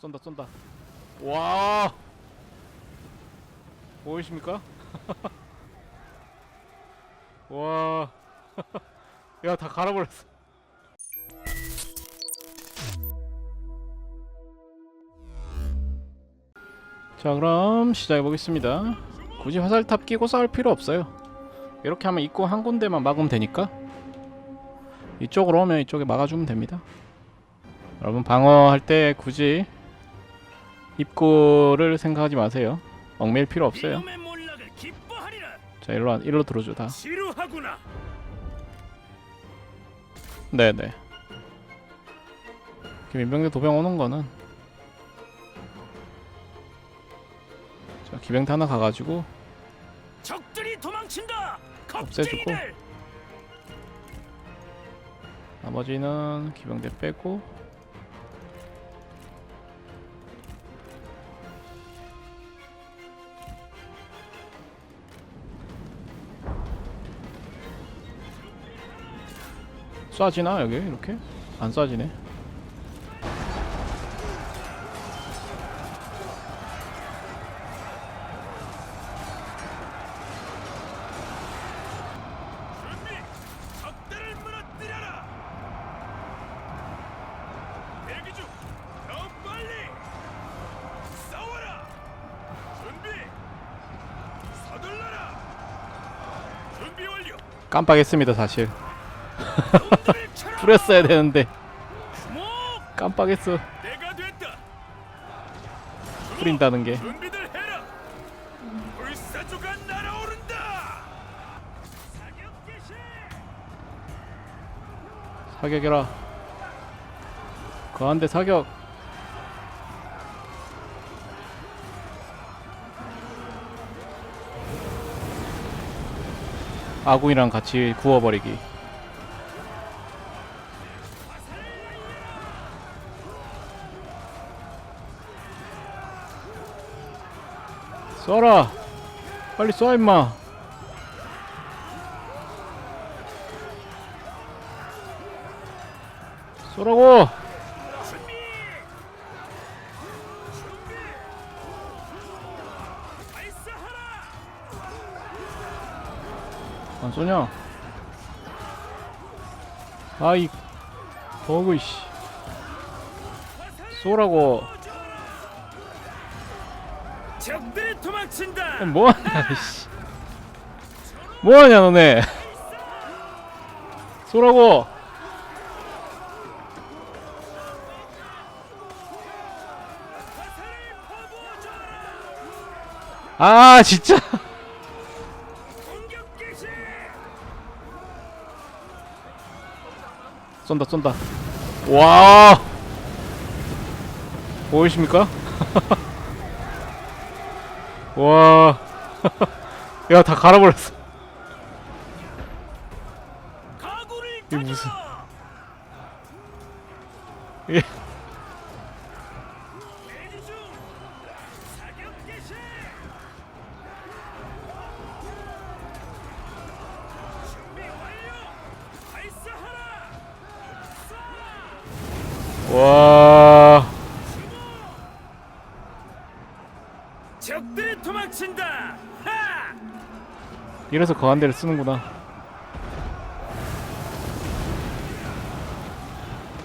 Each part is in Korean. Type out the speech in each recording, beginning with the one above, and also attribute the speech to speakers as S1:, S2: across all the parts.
S1: 쏜다 쏜다 와 보이십니까? 와. 야, 다 갈아버렸어. 자, 그럼 시작해 보겠습니다. 굳이 화살탑 끼고 싸울 필요 없어요. 이렇게 하면 입구 한 군데만 막으면 되니까. 이쪽으로 오면 이쪽에 막아주면 됩니다. 여러분 방어할 때 굳이 입구를 생각하지 마세요. 얽매일 필요 없어요. 자, 일로 와- 일로 들어줘 다.
S2: 지루하구나.
S1: 네네. 이렇게 민병대 도병 오는 거는 자 기병대 하나 가가지고. 없애주고. 나머지는 기병대 빼고 쏴지나 여기? 이렇게? 안 쏴지네. 깜빡했습니다 사실.
S2: 쳐라.
S1: 뿌렸어야 되는데. 깜빡했어. 뿌린다는 게. 사격해라. 그한대 사격. 아군이랑 같이 구워버리기. 쏴라! 빨리 쏴 임마! 쏘라고! 안 쏘냐? 아이 버그 씨 쏘라고
S2: 적들이 도망친다.
S1: 뭐하냐 씨 뭐하냐 너네 쏘라고. 아 진짜. 쏜다 쏜다 와 보이십니까? 와. 야, 다 갈아버렸어. 이게. 무슨-.
S2: 쏴라.
S1: 와.
S2: 도망친다. 하!
S1: 이래서 거한대를 쓰는구나.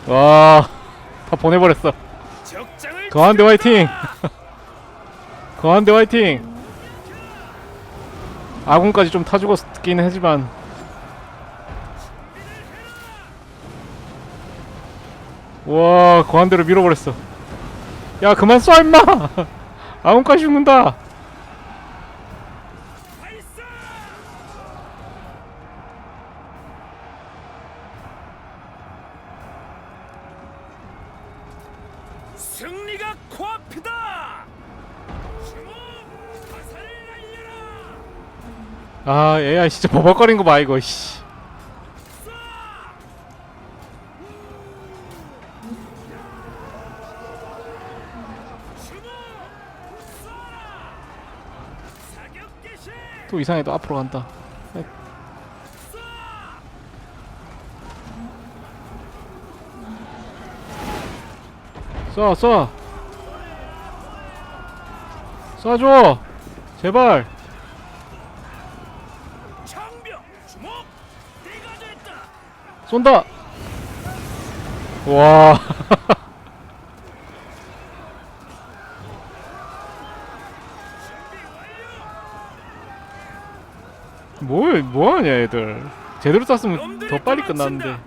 S1: 와. 다 보내버렸어.
S2: 적장을
S1: 거한대 화이팅! 거한대 화이팅! 아군까지 좀 타 죽었긴 하지만 와 거한대로 밀어버렸어 야 그만 쏴 임마 아군까지 죽는다
S2: 승리가 코앞이다. 주목! 화살을 날려라.
S1: 아 AI 진짜 버벅거린 거 봐 이거 씨
S2: 쏴! 주목! 쏴라! 사격 개시!
S1: 또 이상해 또 앞으로 간다 쏴 쏴! 쏴줘 제발. 쏜다 와 뭘 뭐하냐 애들 제대로 쐈으면 더 빨리. 끝났는데.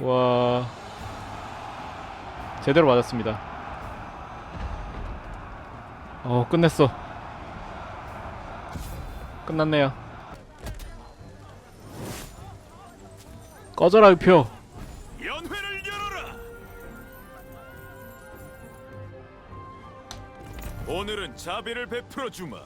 S1: 와 제대로 맞았습니다 어 끝냈어 끝났네요 꺼져라 의표
S2: 연회를 열어라. 오늘은 자비를 베풀어 주마.